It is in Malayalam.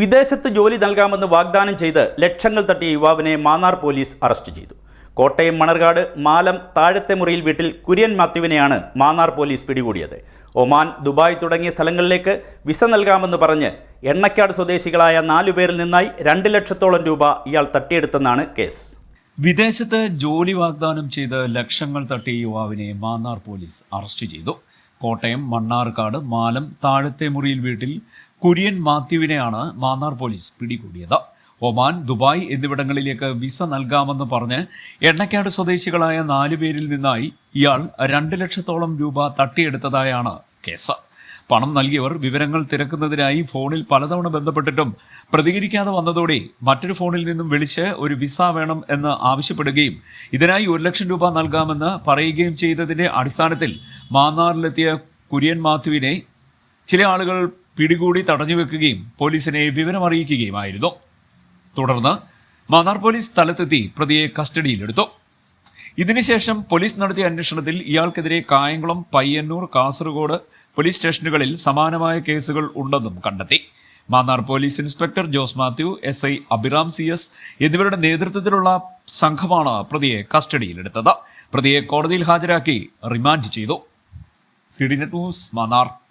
വിദേശത്ത് ജോലി നൽകാമെന്ന് വാഗ്ദാനം ചെയ്ത് ലക്ഷങ്ങൾ തട്ടിയ യുവാവിനെ മാന്നാർ പോലീസ് അറസ്റ്റ് ചെയ്തു. കോട്ടയം മണർകാട് മാലം താഴത്തെ മുറിയിൽ വീട്ടിൽ കുര്യൻ മാത്യുവിനെയാണ് മാന്നാർ പോലീസ് പിടികൂടിയത്. ഒമാൻ ദുബായ് തുടങ്ങിയ സ്ഥലങ്ങളിലേക്ക് വിസ നൽകാമെന്ന് പറഞ്ഞ് എണ്ണക്കാട് സ്വദേശികളായ നാലു പേരിൽ നിന്നായി രണ്ട് ലക്ഷത്തോളം രൂപ ഇയാൾ തട്ടിയെടുത്തെന്നാണ് കേസ്. വിദേശത്ത് ജോലി വാഗ്ദാനം ചെയ്ത് ലക്ഷങ്ങൾ തട്ടിയ യുവാവിനെ മാന്നാർ പോലീസ് അറസ്റ്റ് ചെയ്തു. കോട്ടയം മണ്ണാർക്കാട് മാലം താഴത്തെ മുറിയിൽ വീട്ടിൽ കുര്യൻ മാത്യുവിനെയാണ് മാന്നാർ പോലീസ് പിടികൂടിയത്. ഒമാൻ ദുബായ് എന്നിവിടങ്ങളിലേക്ക് വിസ നൽകാമെന്ന് പറഞ്ഞ് എണ്ണക്കാട് സ്വദേശികളായ നാലു പേരിൽ നിന്നായി ഇയാൾ രണ്ട് ലക്ഷത്തോളം രൂപ തട്ടിയെടുത്തതായാണ് കേസ്. പണം നൽകിയവർ വിവരങ്ങൾ തിരക്കുന്നതിനായി ഫോണിൽ പലതവണ ബന്ധപ്പെട്ടിട്ടും പ്രതികരിക്കാതെ വന്നതോടെ മറ്റൊരു ഫോണിൽ നിന്നും വിളിച്ച് ഒരു വിസ വേണം എന്ന് ആവശ്യപ്പെടുകയും ഇതിനായി ഒരു ലക്ഷം രൂപ നൽകാമെന്ന് പറയുകയും ചെയ്തതിന്റെ അടിസ്ഥാനത്തിൽ മാന്നാറിലെത്തിയ കുര്യൻ മാത്യുവിനെ ചില ആളുകൾ പിടികൂടി തടഞ്ഞു വെക്കുകയും പോലീസിനെ വിവരമറിയിക്കുകയുമായിരുന്നു. തുടർന്ന് മാന്നാർ പോലീസ് സ്ഥലത്തെത്തി പ്രതിയെ കസ്റ്റഡിയിലെടുത്തു. ഇതിനുശേഷം പോലീസ് നടത്തിയ അന്വേഷണത്തിൽ ഇയാൾക്കെതിരെ കായംകുളം പയ്യന്നൂർ കാസർഗോഡ് പോലീസ് സ്റ്റേഷനുകളിൽ സമാനമായ കേസുകൾ ഉണ്ടെന്നും കണ്ടെത്തി. Mannar police inspector Jose Mathew S I Abhiram C S എന്നിവരുടെ നേതൃത്വത്തിലുള്ള സംഘമാണ് പ്രതിയെ കസ്റ്റഡിയിലെടുത്തത്. പ്രതിയെ കോടതിയിൽ ഹാജരാക്കി റിമാൻഡ് ചെയ്തു. C D net news Mannar.